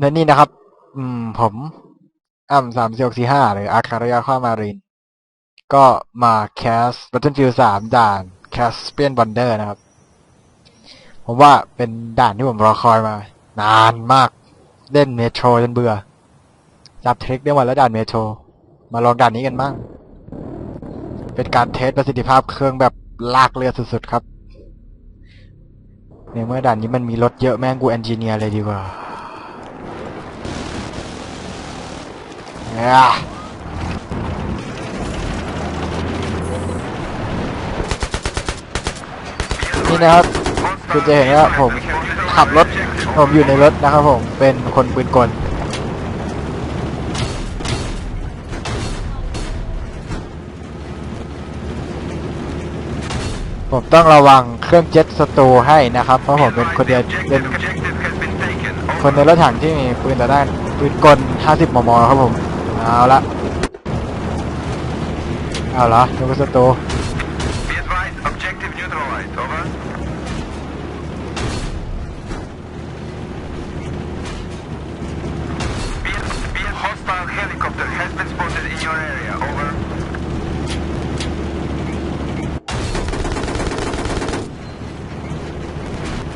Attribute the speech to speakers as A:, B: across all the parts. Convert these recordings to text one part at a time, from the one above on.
A: และนี่นะครับ อืม ผมอ้ำสามสี่หกสี่ห้าหรืออาคารยาข้ามาริน ก็มาแคส Battlefield สามด่าน Caspian Wonder นะครับ ผมว่าเป็นด่านที่ผมรอคอยมา นานมาก เล่นเมโทรจนเบื่อ จับเทคได้หมดแล้วด่านเมโทร มาลองด่านนี้กันบ้าง เป็นการเทสประสิทธิภาพเครื่องแบบลากเลือสุดๆครับ ในเมื่อด่านนี้มันมีรถเยอะแม่งกูเอนจิเนียร์เลยดีกว่าอะ นี่นะครับคุณจะเห็นว่าผมขับรถผมอยู่ในรถนะครับผมเป็นคนปืนกลผมต้องระวังเครื่องเจ็ตสตูให้นะครับ เพราะผมเป็นคนเดียวเป็นคนในรถถังที่มีปืนแต่ด้านปืนกล 50 มม ครับผม เอาละเอาละดูสตู
B: Be advised, objective neutralized. Over. Be, be a hostile helicopter has been spotted in your area. Over.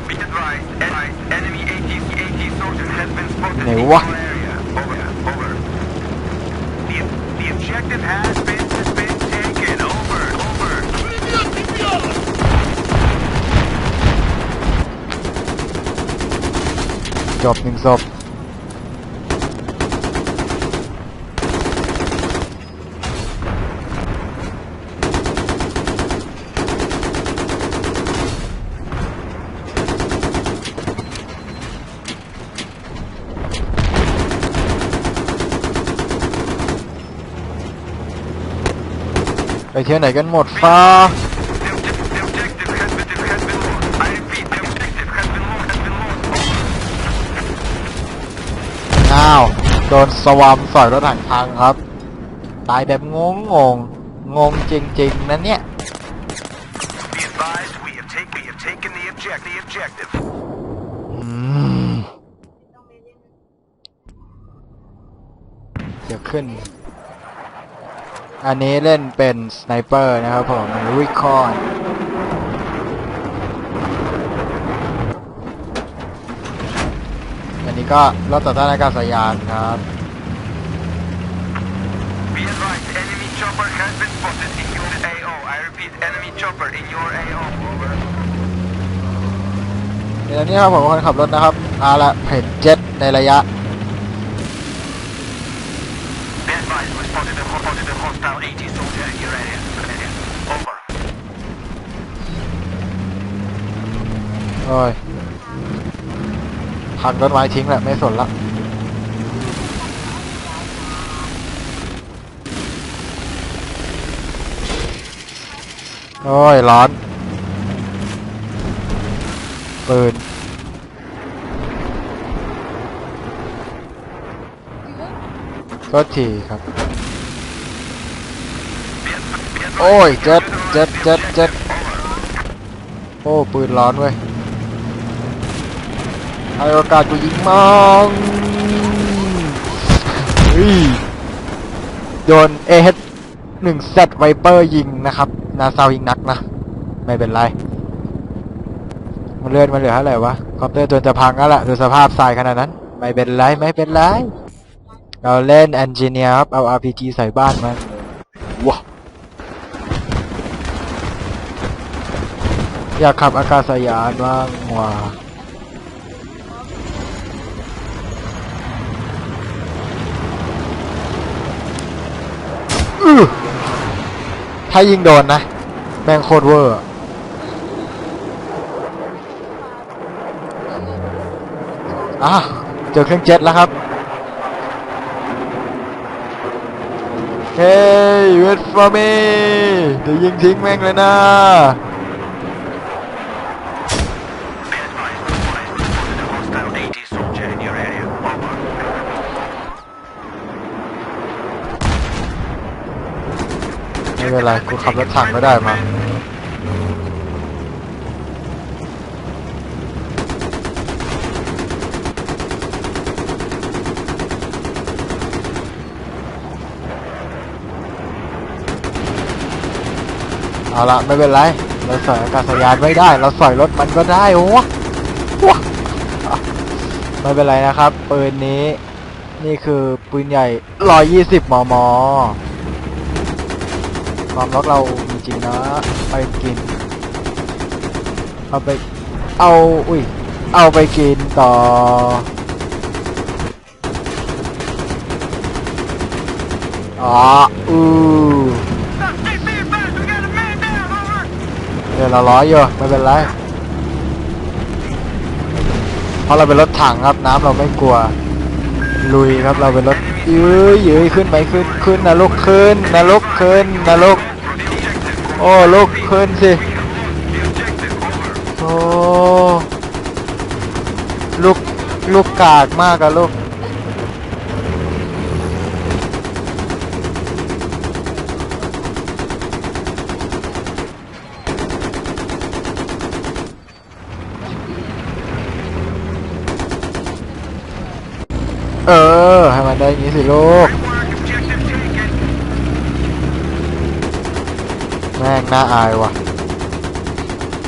B: Be advised, advised, enemy AT, AT soldier has been spotted
A: Này
B: in
A: quá.
B: your area. Over. Over. The, the objective has been, has been taken. Over. Over.
A: จบหนึ่งศพไปเที่ยวไหนกันหมดฟ้า
B: The objective, the objective has been, has been lost. I repeat, the objective has been lost, has been lost.
A: อ้าว โดนสวอมสอยรถถังพังครับ ตายแบบงงงงงงจริงๆนะเนี่ย
B: Be advised, we have, take, we have taken the object, the objective.
A: อืมเดี๋ยวขึ้น อันนี้เล่นเป็นสไนเปอร์นะครับผมริคอน นนี้ก็รถต่อต้านอากาศยานครับ
B: Be advised, enemy chopper has been spotted in your AO. I repeat, enemy chopper in your AO. Over.
A: เดี๋ยวนี้ครับผมเป็นคนขับรถนะครับเอาละเห็นเจ็ตในระยะ
B: Be advised, we spotted a, spotted a hostile AT soldier in your area. area. Over.
A: โอ้ย พังต้นไม้ทิ้งแหละไม่สนละโอ้ย ร้อน ปืน ก็ทีครับ โอ้ย เจ็ดเจ็ดเจ็ดเจ็ดโอ้ ปืนร้อนเว้ย ให้โอกาสกูยิงมังเฮ้ยโดน AH หนึ่ง Z Viper ยิงนะครับ นาซาวยิงนักนะ ไม่เป็นไร มันเลื่อดมันเหลือเท่าไหร่วะ คอปเตอร์จนจะพังแล้วล่ะดูสภาพทรายขนาดนั้น ไม่เป็นไร ไม่เป็นไร เราเล่น e อนจิเนียร์ครับ เอา RPG ใส่บ้านมันว้าอยากขับอากาศยานบ้างว่ะ ถ้ายิงโดนนะ แม่งโคตรเวอร์ อะ เจอเครื่องเจ็ตแล้วครับ เฮ้ยเวทฟอร์มีเดี๋ยวยิงทิ้งแม่งเลยนะ ไม่เป็นไรกูขับรถถังก็ได้มา เอาละไม่เป็นไร เราสอยอากาศยานไม่ได้ เราสอยรถมันก็ได้โอ้วะไม่เป็นไรนะครับ ปืนนี้ นี่คือปืนใหญ่ 120 มม ความรักเรามีจริงนะ ไปกิน เอาไป เอา อุ้ย เอาไปกินต่อ อ๋อ อือเดี๋ยวเราร้อยอยู่ไม่เป็นไร เพราะเราเป็นรถถังครับน้ำเราไม่กลัว ลุยครับเราเป็นรถ ยื้อยื้อขึ้นไปขึ้นขึ้นนะลูกขึ้นนะลูกขึ้นนะลูกโอ้ลูกขึ้นสิโอ้ลูกลูกกากมากอะลูก เออ ให้มันได้อย่างนี้สิลูก แม่งน่าอายว่ะ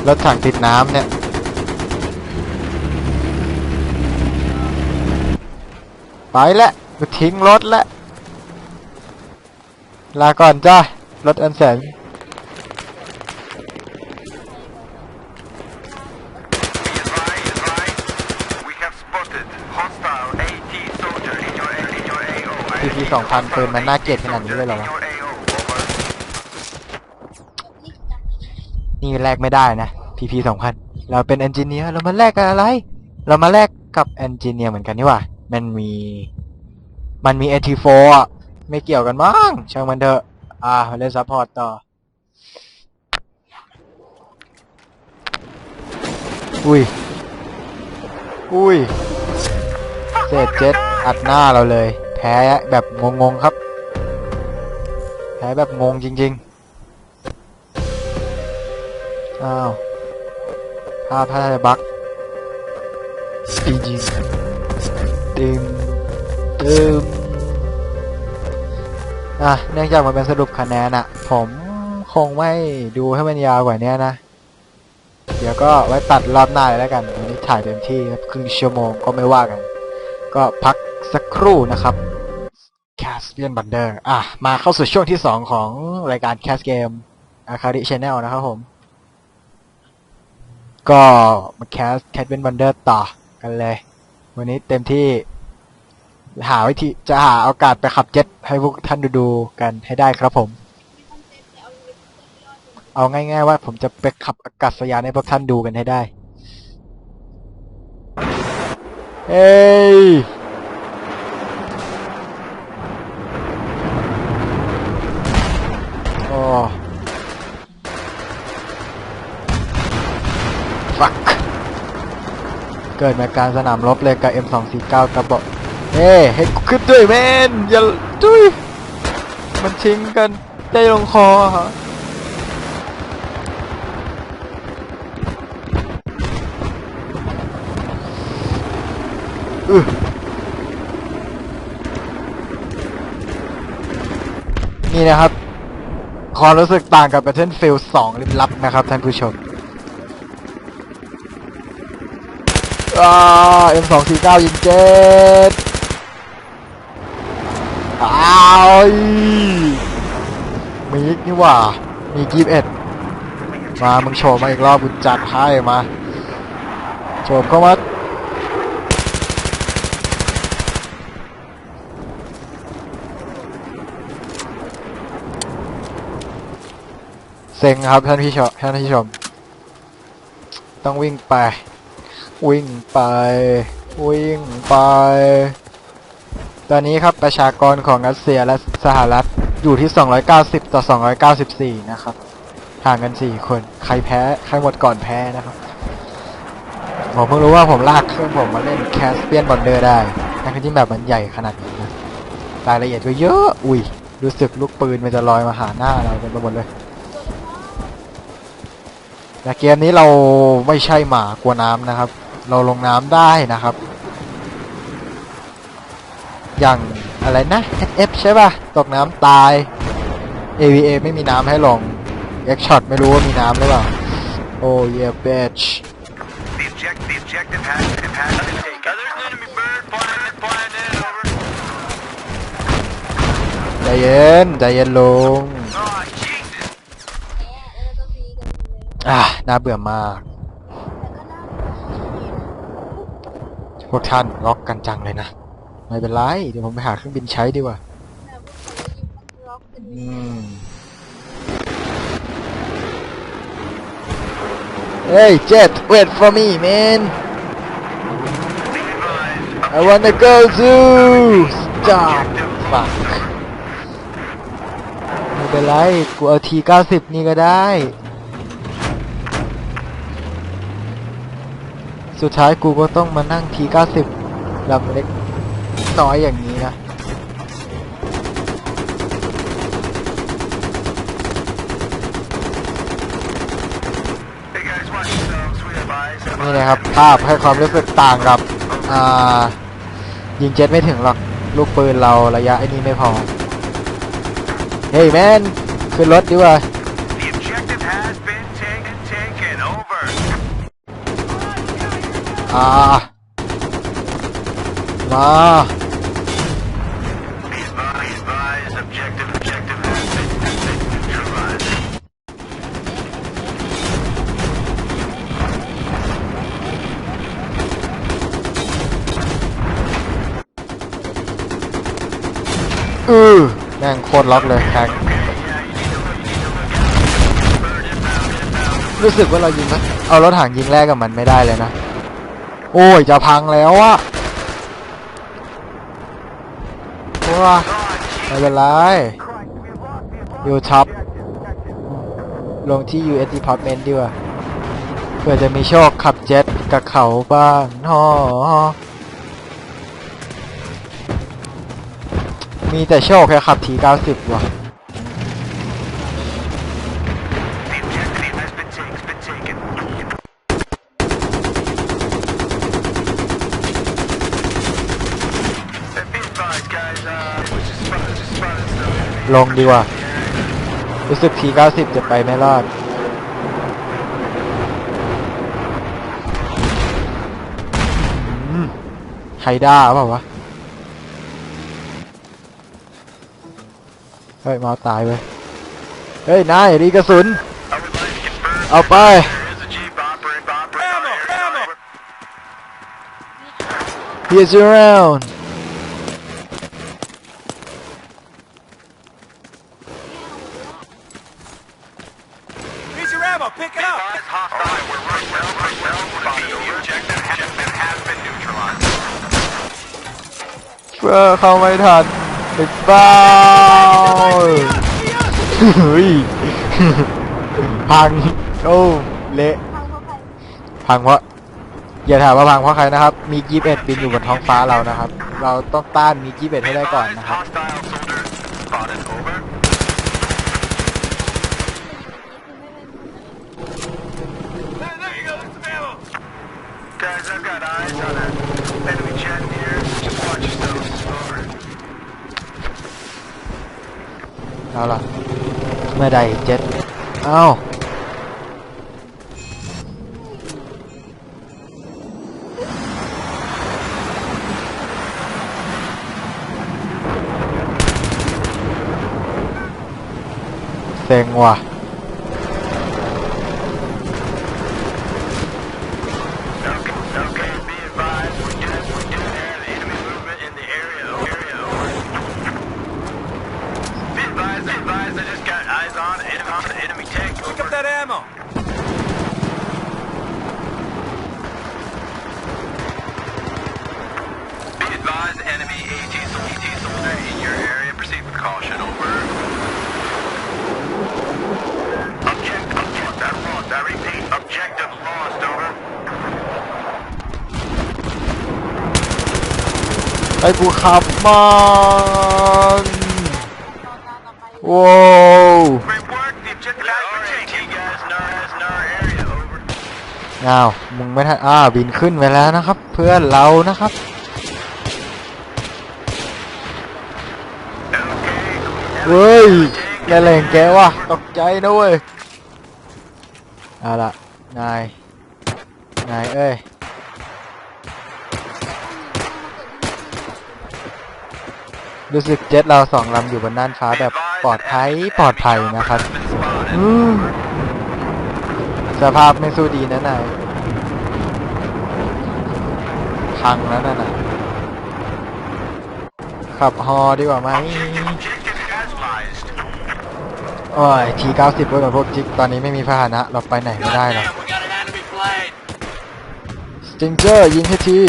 A: รถถังติดน้ำเนี่ย ไปแล้วกูทิ้งรถแล้วลาก่อนจ้ารถอันแสน
B: Be advised, advised. We have spotted hostile AT soldier in your in your AO.
A: PP 2000ปืนมันน่าเกลียดขนาดนี้เลยเหรอวะนี่แลกไม่ได้นะ PP 2000เราเป็นเอนจิเนียร์เรามาแลกกับอะไร เรามาแลกกับเอนจิเนียร์เหมือนกันนี่ว่ามันมี มันมี AT4 อะไม่เกี่ยวกันมั้งช่างมันเถอะอ่าเล่นซัพพอร์ตต่อ อุ้ย อุ้ยเศษเจ็ตอัดหน้าเราเลย แพ้แบบงงๆครับ แพ้แบบงงจริงๆ อ้าวภาพถ้าจะบักจริงๆตึมตึมอะเนื่องจากมันเป็นสรุปคะแนนอะผมคงไม่ดูให้มันยาวกว่านี้นะ เดี๋ยวก็ไว้ตัดรอบหน้าเลยแล้วกัน วันนี้ถ่ายเต็มที่ครับครึ่งชั่วโมงก็ไม่ว่ากัน ก็พัก สักครู่นะครับ Cast เ i ียนบันเดอร์อะ มาเข้าสู่ช่วงที่ 2 ของรายการ Cast Game อาคาริชแนลนะครับผม ก็มาแคสแคทเ i นบันเดอร์ต่อกันเลย วันนี้เต็มที่หาวิธีจะหาโอกาสไปขับเจ็ตให้พวกท่านดูดูๆกันให้ได้ครับผม เอาง่ายๆว่าผมจะไปขับอากาศยานให้พวกท่านดูกันให้ได้เฮ้ย โอ้ ฟักเกิดมาการสนามรบเลยกับ M249 กระบอกเฮ้ให้ขึ้นด้วยแมนอย่าจุ้ยมันชิงกันได้ลงคอฮะอือนี่นะครับความรู้สึกต่างกับ Battlefield 2ลิบลับนะครับท่านผู้ชม อ่า M249 ยิงเจ็ดอ้าวมีกนี่ว่า มีกีบเอ็ดมามึงโชว์มาอีกรอบกูจัดให้มาโชว์เข้ามาเซ็งครับท่านพี่ชมท่านผู้ชม ต้องวิ่งไป วิ่งไป วิ่งไป ตอนนี้ครับประชากรของรัสเซียและสหรัฐอยู่ที่ 290 ต่อ 294 นะครับ ห่างกัน 4 คน ใครแพ้ ใครหมดก่อนแพ้นะครับ ผมเพิ่งรู้ว่าผมลากเครื่องผมมาเล่นแคสเปียนบอลเดอร์ได้ ทั้งที่แบบมันใหญ่ขนาดนี้นะ รายละเอียดก็เยอะ อุ้ย รู้สึกลูกปืนมันจะลอยมาหาหน้าเราเป็นไปหมดเลยแต่เกมนี้เราไม่ใช่หมากลัวน้ำนะครับ เราลงน้ำได้นะครับ อย่างอะไรนะ SF ใช่ป่ะ ตกน้ำตาย AVA ไม่มีน้ำให้ลงเอ็กช็อตไม่รู้ว่ามีน้ำหรือเปล่า โอ้ยเบช
B: The object, the objective has, it has been taken. there's an enemy bird flying in, flying in, over.
A: ใจเย็นใจเย็นลง
B: Oh, Jesus.
C: แล้วก็ซีกันเลย
A: อะน่าเบื่อมาก
C: แต่ก็น่า
A: พวกท่านล็อกกันจังเลยนะ ไม่เป็นไร เดี๋ยวผมไปหาเครื่องบินใช้ดีกว่า
C: แบบพวกเขายิงมันล็อกกัน
A: อืม Hey Jet wait for me man I wanna go to stop fuck ไม่เป็นไร กูเอาทีเก้าสิบนี่ก็ได้ สุดท้ายกูก็ต้องมานั่งทีเก้าสิบลำเล็กน้อยอย่างนี้นะ นี่นะครับ ภาพให้ความรู้สึกต่างกับอ่ายิงเจ็ตไม่ถึงหรอก ลูกปืนเราระยะไอ้นี้ไม่พอ เฮ้ยแมนขึ้นรถดีกว่า
B: The objective has been taken, taken, over.
A: อ่ามาอือแม่งโคตรล็อกเลยแทงรู้สึกว่าเรายิงนะเอารถถังยิงแรกกับมันไม่ได้เลยนะ โอ้ย จะพังแล้วอะว้าไม่เป็นไรอยู่ท็อปลงที่ US Department ดีกว่าเพื่อจะมีโชคขับเจ็ตกับเขาบ้างฮอมีแต่โชคแค่ขับที 90 ว่ะ
B: The objective has been taken, been taken. Hey, Be advised, guys, uh, we just spotted, just spotted some enemy
A: ลงดีกว่า รู้สึกทีเก้าสิบจะไปไม่รอด ไฮด้าเปล่าวะ เฮ้ย มาตายไปเฮ้ย นาย รีกระสุน เอาไป
B: เฮีย
A: s around
D: Here's your ammo. Pick it up.
B: Advise hostile. We're right well, right well. Spotted. The objective has, objective has been neutralized.
A: เพื่อเข้าไม่ทันปิดบ้าเฮ้ยพังโอ้เละ
C: พังเพราะใคร
A: พังเพราะอย่าถามว่าพังเพราะใครนะครับ มีกีบเอ็ดบินอยู่บนท้องฟ้าเรานะครับ เราต้องต้านมีกีบเอ็ดให้ได้ก่อนนะครับ เอาล่ะ เมื่อใดเจ็ดเอ้าเซ็งว่ะ
B: Okay, okay, be advised. We do, we do have enemy movement in the area. Area. Over. Be advised, be advised. I just got eyes on enemy, on enemy tank.
D: Pick up
B: Over.
D: that ammo.
B: Be advised, enemy AT, sol- AT soldier in your area. Proceed with caution. Over. Object, object, lost. I repeat, objective lost. Over.
A: ไอ้กูขับมันว้าวอ้าวมึงไม่ทันอ้าบินขึ้นไปแล้วนะครับ เพื่อนเรานะครับเว้ยแกแรงแกว่ะตกใจนะเว้ยเอาละนาย นายเอ้ย รู้สึกเจ็ตเราสองลำอยู่บนน่านฟ้าแบบปลอดภัยปลอดภัยนะครับสภาพไม่สู้ดีนะนายพังแล้วนะนะขับฮอดีกว่าไหมโอ้ยทีเก้าสิบด้วยกับพวกจิกตอนนี้ไม่มีพาหนะเราไปไหนไม่ได้หรอกสติงเจอร์ยิงให้ที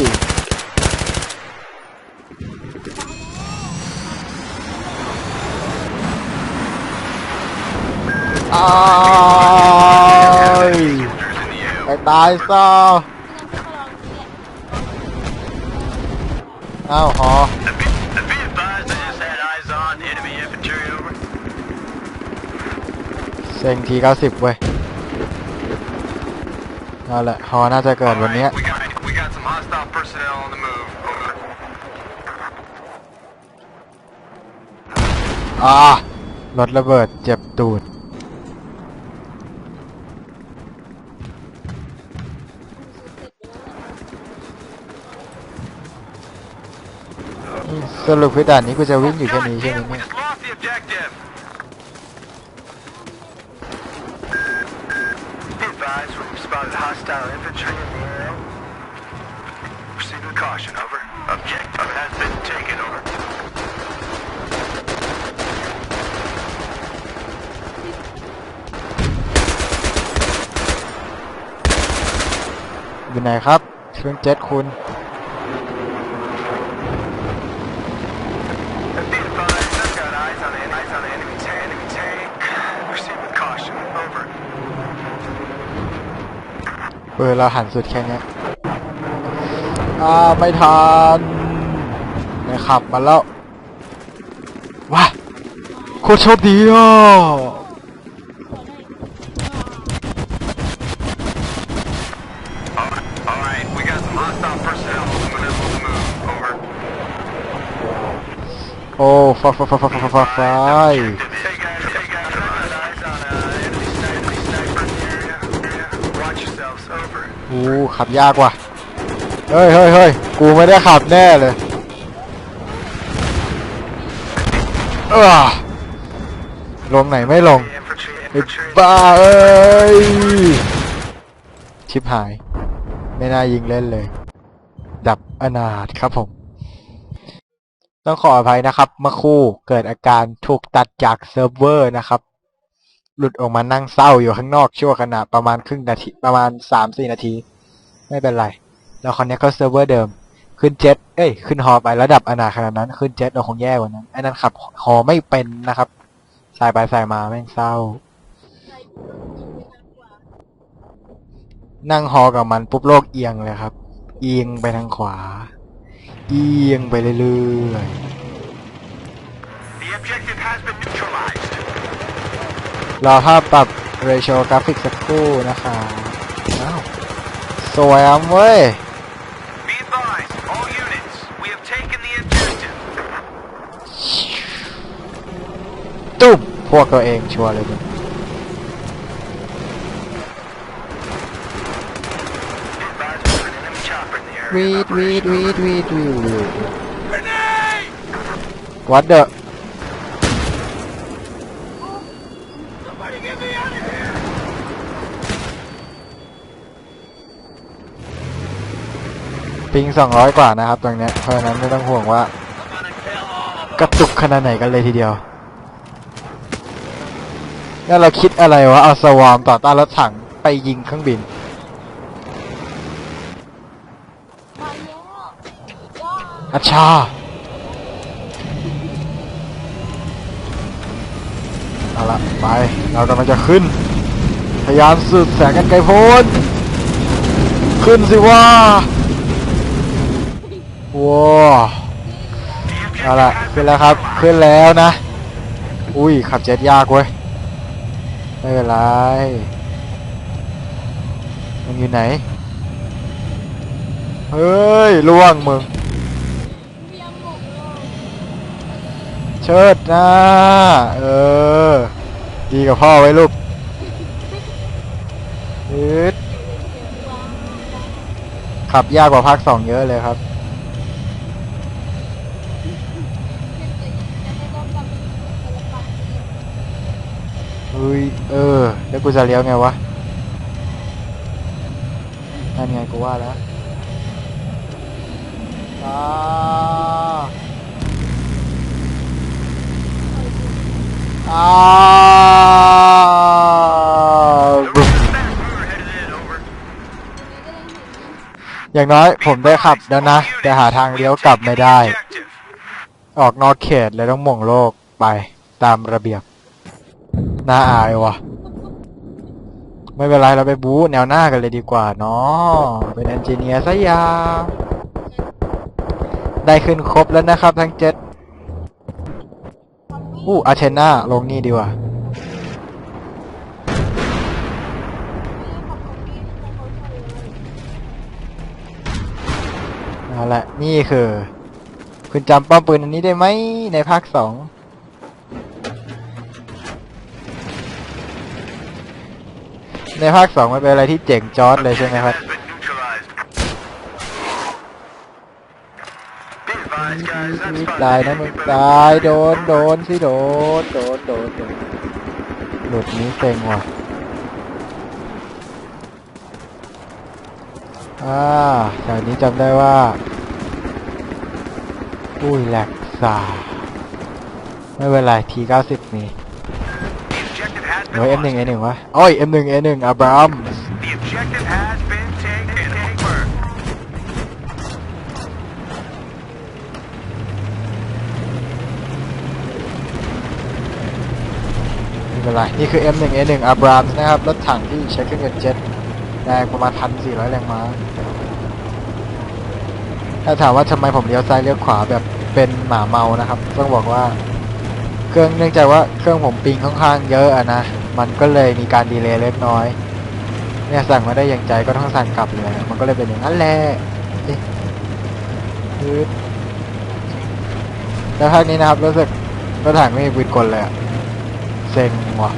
A: ายไปตายซะอ้าวฮอ
B: Be advised, I just had eyes on enemy infantry over.
A: เซ็งทีเก้าสิบเว้ยเอาละฮอน่าจะเกิดวันเนี้ย
B: We got we got some hostile personnel on the move. Over.
A: อ่ารถระเบิดเจ็บตูด สรุปคือด่านนี้กูจะวิ่งอยู่แค่นี้ใช่ไหมเนี่ยอยู่ไหนครับเครื่องเจ็ตคุณ
B: Be advised, I've got eyes on the eyes on the enemy tank. Enemy tank. Proceed with caution, over.
A: เออเราหันสุดแค่เนี้ยอ่าไม่ทันไม่ขับมาแล้วว้าโคตรโชคดีอะ
B: All right, we got some hostile personnel on the move. On the move. Over.
A: โอ้ฟ้าฟ้าฟ้าฟ้าฟ้าฟ้า
B: Over.
A: อู้ขับยากว่ะ เฮ้ยเฮ้ยเฮ้ยกูไม่ได้ขับแน่เลย เออลงไหนไม่ลงไอ้บ้าเอ้ย ชิบหาย ไม่น่ายิงเล่นเลย ดับอนาถครับผม ต้องขออภัยนะครับ เมื่อคู่เกิดอาการถูกตัดจากเซิร์ฟเวอร์นะครับ หลุดออกมานั่งเศร้าอยู่ข้างนอกชั่วขณะประมาณครึ่งนาทีประมาณสามสี่นาที ไม่เป็นไรแล้วคอนเนี้ยก็เซิร์ฟเวอร์เดิม ขึ้นเจ็ตเอ้ย ขึ้นฮอไประดับอนาขนาดนั้น ขึ้นเจ็ตเราคงแย่กว่านั้นไอ้นั่นขับฮอไม่เป็นนะครับสายไปสายมาแม่งเศร้า นั่งฮอกับมันปุ๊บโลกเอียงเลยครับ เอียงไปทางขวา เอียงไปเรื่อย
B: The
A: รอภาพปรับเรโชกราฟิกสักครู่นะคะอ้าวสวยอะเว้ย
B: Be advised, all units, we have taken the objective.
A: ตุ้มพวกตัวเองชัวร์เลยมึง
B: Be advised, there's an enemy chopper in the area.
A: วีดวีดวีดวีดวีดวีด
D: Grenade!
A: วัดเดอะ ปิงสองร้อยกว่านะครับตรงเนี้ยเพราะฉะนั้นไม่ต้องห่วงว่า กระตุกขนาดไหนกันเลยทีเดียวแล้วเราคิดอะไรวะเอาสวอมต่อต้านรถถังไปยิงเครื่องบิน
C: มาแล้วว้า
A: อัชชาเอาละไป เรากำลังจะขึ้น พยายามสุดแสงกันไกลโพ้นขึ้นสิว่า ว้าเอาละขึ้นแล้วครับ ขึ้นแล้วนะ อุ้ย ขับเจ็ตยากเว้ย ไม่เป็นไร มึงอยู่ไหน เฮ้ยล่วงมึง
C: เชิ
A: ดหน้า เออ ดีกับพ่อไว้ลูกขับยากกว่าภาคสองเยอะเลยครับ
C: เฮ้
A: ย เออ แล้วกูจะเลี้ยวไงวะ นั่นไงกูว่าแล้วอ่าอ่าอย่างน้อยผมได้ขับแล้วนะ แต่หาทางเลี้ยวกลับไม่ได้ ออกนอกเขตเลยต้องหม่งโลกไปตามระเบียบ น่าอายว่ะ ไม่เป็นไรเราไปบู๊แนวหน้ากันเลยดีกว่าเนาะเป็นเอนจิเนียร์ซะยาได้ขึ้นครบแล้วนะครับ ทั้งเจ็ดอู้อาเทนาลงนี่ดีกว่านั่นแหละนี่คือ คุณจำป้อมปืนอันนี้ได้ไหมในภาคสอง ในภาคสองมันเป็นอะไรที่เจ๋งจอร์ดเลยใช่ไหมครับ
B: Has been neutralized. Be advised, guys. That's
A: ตายนะมึงตายโดนโดนสิโดนโดนโดนโดนหลุดนี้เซ็งว่ะอ่าแถวนี้จำได้ว่า อุ้ยแหลกสาไม่เป็นไรทีเก้าสิบมี
B: The objective has
A: หรือ
B: been
A: ว่า M1. A1 วะโอ้ย M1 A1 อับราม
B: The objective has been taken over.
A: ไม่เป็นไรนี่คือ M1 A1 อับรามนะครับรถถังที่ใช้เครื่องยนต์เจ็ตแรงประมาณ1,400แรงม้า ถ้าถามว่าทำไมผมเลี้ยวซ้ายเลี้ยวขวาแบบเป็นหมาเมานะครับ ต้องบอกว่า เครื่องเนื่องจากว่าเครื่องผมปิงค่อนข้างเยอะอะนะ มันก็เลยมีการดีเลย์เล็กน้อย เนี่ยสั่งมาได้อย่างใจก็ต้องสั่งกลับเลยมันก็เลยเป็นอย่างนั้นแหละเอ๊ะคือแล้วภาคนี้นะครับรู้สึกรถถังไม่มีปืนกลเลยอะเซ็งว่ะ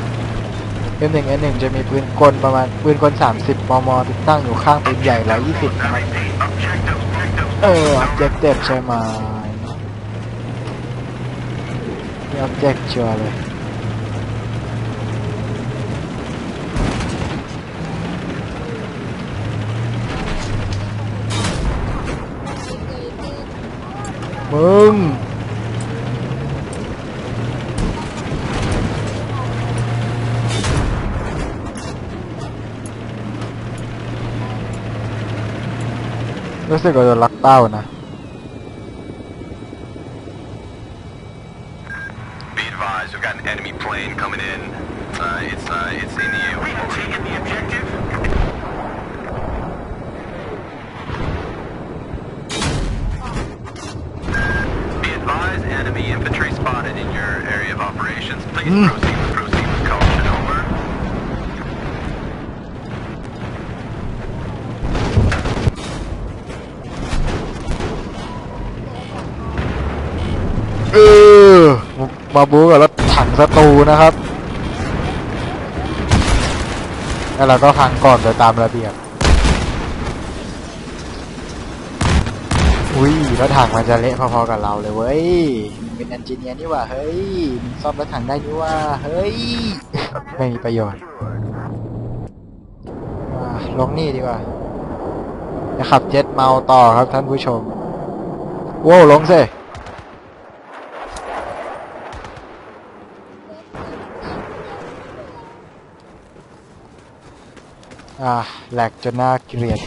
A: M1 N1 จะมีปืนกลประมาณปืนกล 30 มม ติดตั้งอยู่ข้างปืนใหญ่ 120
B: I
A: นะครับ
B: repeat, objective, objective.
A: เออ objective ใช่ไหม มี object ชัวร์เลย มึง รู้สึกว่าจะลักเป้านะ
B: Be advised, we've got an enemy plane coming in. Uh, it's uh, it's in the air. We have taken the objective. Be advised, enemy infantry spotted in your area of operations. Please proceed with proceed with caution. Over.
A: เออมาบู๊กับรถถังศัตรูนะครับ แล้วเราก็พังก่อนโดยตามระเบียบ อุ้ยรถถังมันจะเละพอๆกับเราเลยเว้ยมันเป็นเอนจิเนียร์นี่ว่าเฮ้ยมันซ่อมรถถังได้นี่ว่าเฮ้ย ไม่มีประโยชน์อ่าลงนี่ดีกว่าจะขับเจ็ตเมาต่อครับท่านผู้ชมว้วลงสิอ่าแหลกจนน่าเกลียด